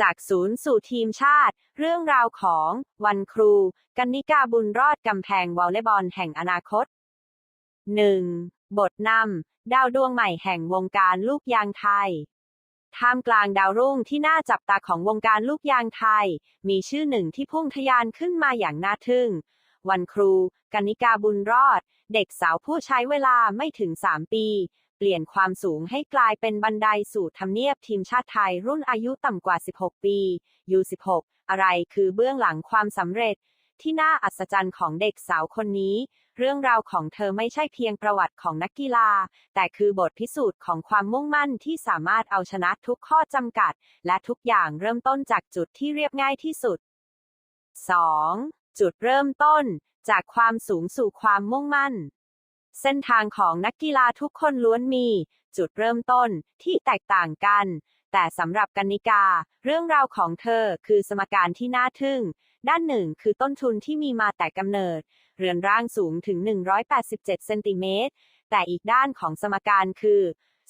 จากศูนย์สู่ทีมชาติ เรื่องราวของวันครู กันนิกาบุญรอดกำแพงวอลเลย์บอลแห่งอนาคต 1. บทนำดาวดวงใหม่แห่งวงการลูกยางไทยท่ามกลางดาวรุ่งที่น่าจับตาของวงการลูกยางไทย มีชื่อหนึ่งที่พุ่งทะยานขึ้นมาอย่างน่าทึ่ง วันครู กันนิกาบุญรอด เด็กสาวผู้ใช้เวลาไม่ถึง 3 ปี เปลี่ยนความสูงให้กลายเป็นบันไดสู่ทำเนียบทีมชาติไทยรุ่นอายุต่ำกว่า 16 ปี U16 อะไรคือเบื้องหลังความสำเร็จ ที่น่าอัศจรรย์ของเด็กสาวคนนี้ เรื่องราวของเธอไม่ใช่เพียงประวัติของนักกีฬา แต่คือบทพิสูจน์ของความมุ่งมั่นที่สามารถเอาชนะทุกข้อจำกัด และทุกอย่างเริ่มต้นจากจุดที่เรียบง่ายที่สุด 2. จุดเริ่มต้น จากความสูงสู่ความมุ่งมั่น เส้นทางของนักกีฬาทุกคนล้วนมี จุดเริ่มต้นที่แตกต่างกัน แต่สำหรับกันนิกา เรื่องราวของเธอคือสมการที่น่าทึ่ง ด้านหนึ่งคือต้นทุนที่มีมาแต่กำเนิด เรือนร่างสูงถึง 187 เซนติเมตร แต่อีกด้านของสมการคือ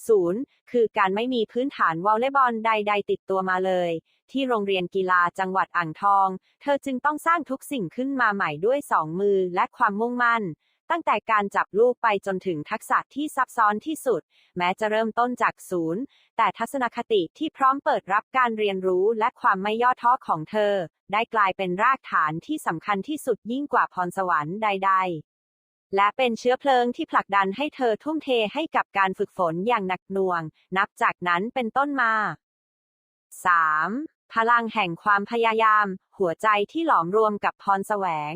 ศูนย์คือการไม่มีพื้นฐานวอลเลย์บอลใด ๆ ติดตัวมาเลย ที่โรงเรียนกีฬาจังหวัดอ่างทอง เธอจึงต้องสร้างทุกสิ่งขึ้นมาใหม่ด้วยสองมือและความมุ่งมั่น ตั้งแต่การจับลูกไปจนถึงทักษะที่ซับซ้อนที่สุด แม้จะเริ่มต้นจากศูนย์ แต่ทัศนคติที่พร้อมเปิดรับการเรียนรู้และความไม่ย่อท้อของเธอ ได้กลายเป็นรากฐานที่สำคัญที่สุดยิ่งกว่าพรสวรรค์ใด ๆและเป็นเชื้อเพลิงที่ผลักดันให้เธอทุ่มเทให้กับการฝึกฝนอย่างหนักหน่วง นับจากนั้นเป็นต้นมา 3. พลังแห่งความพยายาม หัวใจที่หลอมรวมกับพรแสวง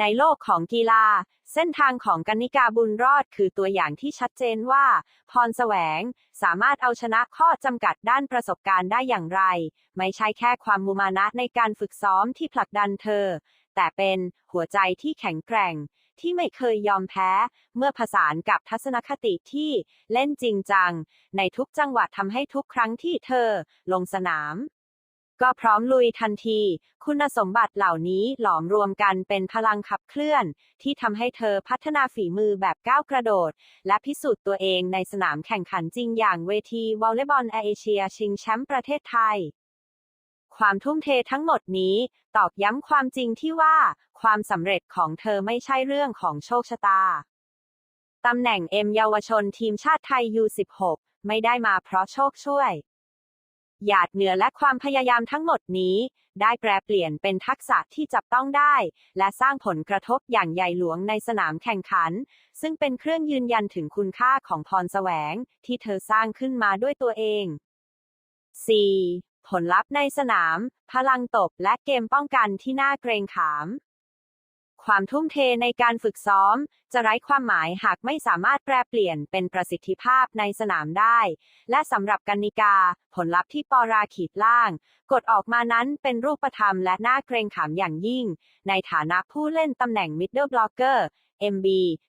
ในโลกของกีฬา เส้นทางของกนิกาบุญรอดคือตัวอย่างที่ชัดเจนว่า พรแสวง สามารถเอาชนะข้อจำกัดด้านประสบการณ์ได้อย่างไร ไม่ใช่แค่ความมุมานะในการฝึกซ้อมที่ผลักดันเธอ แต่เป็นหัวใจที่แข็งแกร่ง ที่ไม่เคยยอมแพ้ เมื่อผสานกับทัศนคติที่เล่นจริงจัง ในทุกจังหวะทำให้ทุกครั้งที่เธอ ลงสนาม ก็พร้อมลุยทันที คุณสมบัติเหล่านี้หลอมรวมกันเป็นพลังขับเคลื่อน ที่ทำให้เธอพัฒนาฝีมือแบบก้าวกระโดด และพิสูจน์ตัวเองในสนามแข่งขันจริงอย่างเวทีวอลเลย์บอลเอเชียชิงแชมป์ประเทศไทย ความทุ่มเททั้งหมดนี้ ตอกย้ำความจริงที่ว่า ความสำเร็จของเธอไม่ใช่เรื่องของโชคชะตาตำแหน่งเอ็มเยาวชนทีมชาติไทย U16 ไม่ได้มาเพราะโชคช่วย หยาดเหงื่อและความพยายามทั้งหมดนี้ ได้แปรเปลี่ยนเป็นทักษะที่จับต้องได้ และสร้างผลกระทบอย่างใหญ่หลวงในสนามแข่งขัน ซึ่งเป็นเครื่องยืนยันถึงคุณค่าของพรแสวง ที่เธอสร้างขึ้นมาด้วยตัวเอง 4. ผลลัพธ์ในสนาม พลังตบและเกมป้องกันที่น่าเกรงขาม ความทุ่มเทในการฝึกซ้อม จะไร้ความหมายหากไม่สามารถแปรเปลี่ยนเป็นประสิทธิภาพในสนามได้ และสำหรับกันนิกา ผลลัพธ์ที่ปอราขีดล่าง กดออกมานั้นเป็นรูปธรรมและน่าเกรงขามอย่างยิ่ง ในฐานะผู้เล่นตำแหน่ง middle blocker MB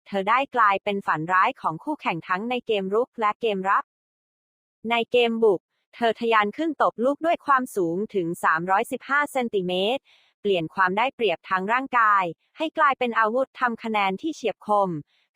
เธอได้กลายเป็นฝันร้ายของคู่แข่งทั้งในเกมรุกและเกมรับ ในเกมบุก เธอทะยานขึ้นตบลูกด้วยความสูงถึง 315 เซนติเมตร เปลี่ยนความได้เปรียบทางร่างกาย ให้กลายเป็นอาวุธทำคะแนนที่เฉียบคม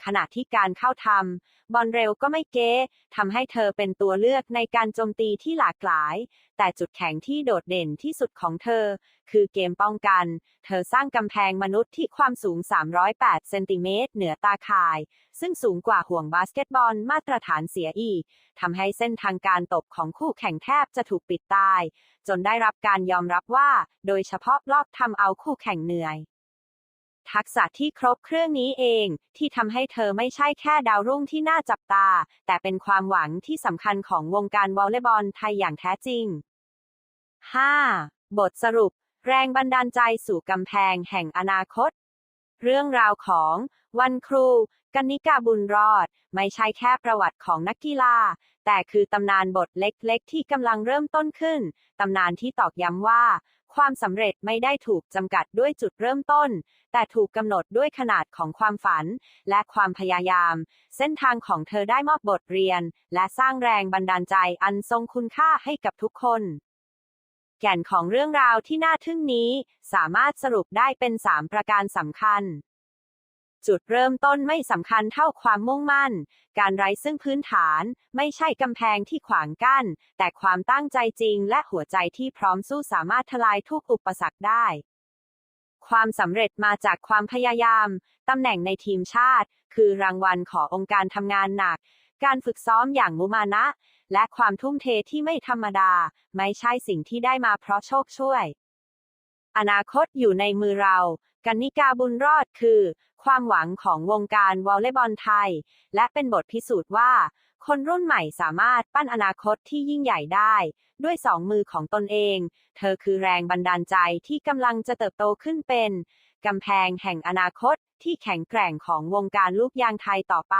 ขณะที่การเข้าทำบอลเร็วก็ไม่เก้ทำให้เธอเป็นตัวเลือกในการโจมตีที่หลากหลาย แต่จุดแข็งที่โดดเด่นที่สุดของเธอ คือเกมป้องกัน เธอสร้างกำแพงมนุษย์ที่ความสูง 308 เซนติเมตรเหนือตาข่าย ซึ่งสูงกว่าห่วงบาสเกตบอลมาตรฐานเสียอีกทำให้เส้นทางการตบของคู่แข่งแทบจะถูกปิดตาย จนได้รับการยอมรับว่า โดยเฉพาะลอกทำเอาคู่แข่งเหนื่อย ทักษะที่ครบเครื่องนี้เอง ที่ทำให้เธอไม่ใช่แค่ดาวรุ่งที่น่าจับตา แต่เป็นความหวังที่สำคัญของวงการวอลเลย์บอลไทยอย่างแท้จริง 5. บทสรุป แรงบันดาลใจสู่กำแพงแห่งอนาคต เรื่องราวของวันครูกันนิกาบุญรอด ไม่ใช่แค่ประวัติของนักกีฬา แต่คือตำนานบทเล็กๆ ที่กำลังเริ่มต้นขึ้น ตำนานที่ตอกย้ำว่า ความสำเร็จไม่ได้ถูกจำกัดด้วยจุดเริ่มต้น แต่ถูกกำหนดด้วยขนาดของความฝัน และความพยายาม เส้นทางของเธอได้มอบบทเรียน และสร้างแรงบันดาลใจอันทรงคุณค่าให้กับทุกคน แก่นของเรื่องราวที่น่าทึ่งนี้ สามารถสรุปได้เป็น 3 ประการสำคัญ จุดเริ่มต้นไม่สำคัญเท่าความมุ่งมั่น การไร้ซึ่งพื้นฐาน ไม่ใช่กำแพงที่ขวางกั้น แต่ความตั้งใจจริงและหัวใจที่พร้อมสู้สามารถทลายทุกอุปสรรคได้ ความสำเร็จมาจากความพยายาม ตำแหน่งในทีมชาติ คือรางวัลขององค์การทำงานหนัก การฝึกซ้อมอย่างมุมานะ และความทุ่มเทที่ไม่ธรรมดา ไม่ใช่สิ่งที่ได้มาเพราะโชคช่วย อนาคตอยู่ในมือเรา กันนิกาบุญรอดคือ ความหวังของวงการวอลเลย์บอลไทย และเป็นบทพิสูจน์ว่า คนรุ่นใหม่สามารถปั้นอนาคตที่ยิ่งใหญ่ได้ ด้วยสองมือของตนเอง เธอคือแรงบันดาลใจที่กำลังจะเติบโตขึ้นเป็นกำแพงแห่งอนาคตที่แข็งแกร่งของวงการลูกยางไทยต่อไป